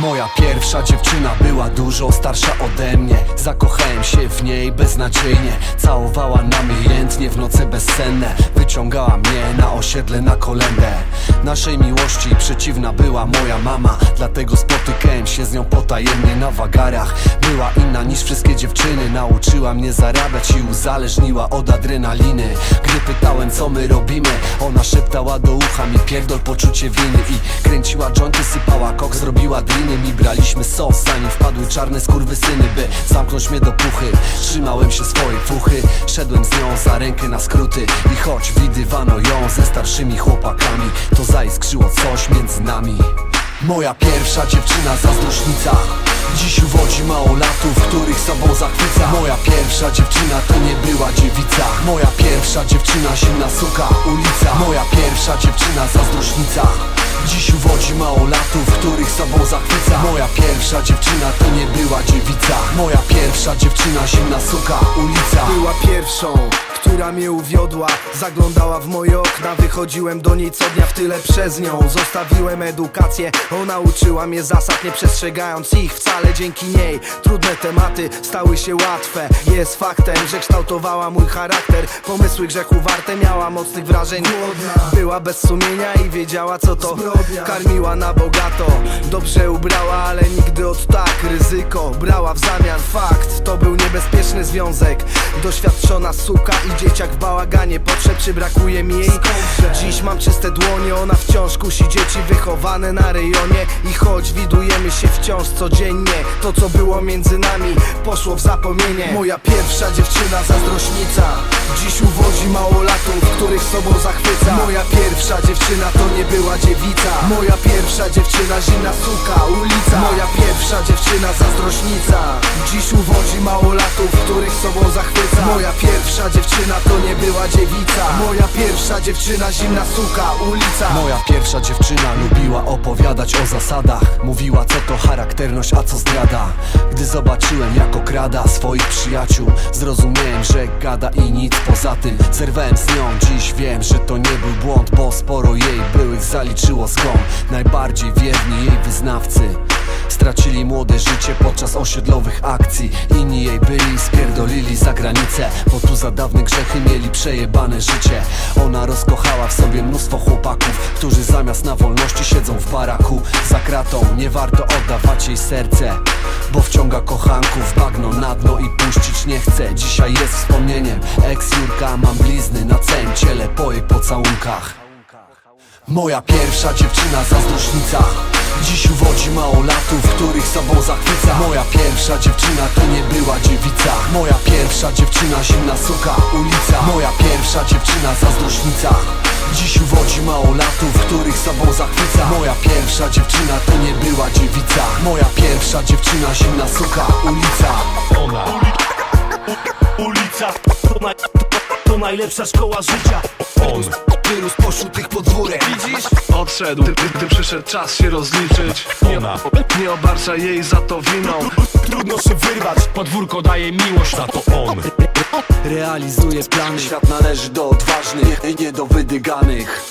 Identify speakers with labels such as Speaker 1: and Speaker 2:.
Speaker 1: Moja pierwsza dziewczyna była dużo starsza ode mnie. Zakochałem się w niej beznadziejnie. Całowała namiętnie w noce bezsenne Wyciągała mnie na osiedle na kolędę. Naszej miłości przeciwna była moja mama. Dlatego spotykałem się z nią potajemnie na wagarach. Była inna niż wszystkie dziewczyny. Nauczyła mnie zarabiać i uzależniła od adrenaliny. Gdy pytałem co my robimy Ona szeptała do ucha mi pierdol poczucie winy. I kręciła jointy, sypała kok, zrobiła driny. Mi braliśmy sos, zanim wpadły czarne skurwysyny By zamknąć mnie do puchy. Trzymałem się swojej fuchy. Szedłem z nią za rękę na skróty I choć widywano ją ze starszymi chłopakami To zaiskrzyło coś między nami. Moja pierwsza dziewczyna zazdrośnica. Dziś uwodzi małolatów, których sobą zachwyca. Moja pierwsza dziewczyna to nie była dziewica. Moja pierwsza dziewczyna zimna suka, ulica. Moja pierwsza dziewczyna zazdrośnica. Dziś uwodzi małolatów, których sobą zachwyca. Moja pierwsza dziewczyna to nie była dziewica. Moja pierwsza dziewczyna zimna suka, ulica.
Speaker 2: Była pierwszą, która mnie uwiodła Zaglądała w moje okna, wychodziłem do niej co dnia w tyle przez nią. Zostawiłem edukację, ona uczyła mnie zasad Nie przestrzegając ich wcale. Dzięki niej Trudne tematy stały się łatwe. Jest faktem, że kształtowała mój charakter. Pomysły grzechu warte, miała mocnych wrażeń. Była bez sumienia i wiedziała co to. Karmiła na bogato, dobrze ubrała, ale nigdy od tak Ryzyko brała w zamian. Fakt To był niebezpieczny związek. Doświadczona suka i dzieciak w bałaganie Potrzeb czy brakuje mi jej? Dziś mam czyste dłonie, ona wciąż kusi dzieci wychowane na rejonie. I choć widujemy się wciąż codziennie To co było między nami poszło w zapomnienie. Moja pierwsza dziewczyna zazdrośnica. Dziś uwodzi małolatów, których sobą zachwyca. Moja pierwsza dziewczyna to nie była dziewica. Moja pierwsza dziewczyna zimna suka, ulica. Moja pierwsza dziewczyna zazdrośnica. Dziś uwodzi małolatów, których sobą zachwyca. Moja pierwsza dziewczyna to nie była dziewica. Moja pierwsza dziewczyna zimna suka, ulica.
Speaker 1: Moja pierwsza dziewczyna lubiła opowiadać o zasadach. Mówiła co to charakterność, a co zdrada. Gdy zobaczyłem jak okrada swoich przyjaciół Zrozumiałem, że gada i nic poza tym. Zerwałem z nią, dziś wiem, że to nie był błąd Bo sporo jej byłych zaliczyło zgon Najbardziej wierni jej wyznawcy. Stracili młode życie podczas osiedlowych akcji. Inni jej byli, spierdolili za granicę Bo tu za dawne grzechy mieli przejebane życie. Ona rozkochała w sobie mnóstwo chłopaków Którzy zamiast na wolności siedzą w baraku. Za kratą nie warto oddawać jej serce Bo wciąga kochanków bagno na dno i puścić nie chce. Dzisiaj jest wspomnieniem Ex Jurka, mam blizny na całym ciele po jej pocałunkach Moja pierwsza dziewczyna zazdrośnica. Dziś uwodzi małolatów, których sobą zachwyca. Moja pierwsza dziewczyna to nie była dziewica. Moja pierwsza dziewczyna zimna suka, ulica. Moja pierwsza dziewczyna zazdrośnica. Dziś uwodzi małolatów, których sobą zachwyca. Moja pierwsza dziewczyna to nie była dziewica. Moja pierwsza dziewczyna zimna suka, ulica.
Speaker 3: Ona. Ulica. To najlepsza szkoła życia. On
Speaker 2: Wyrósł pośród tych podwórek. Widzisz?
Speaker 4: Odszedł, gdy, gdy przyszedł czas się rozliczyć. Nie,
Speaker 3: Ona.
Speaker 4: nie obarczaj jej za to winą.
Speaker 3: Trudno się wyrwać. Podwórko daje miłość Na to on.
Speaker 1: Realizuje plany. Świat należy do odważnych, nie do wydyganych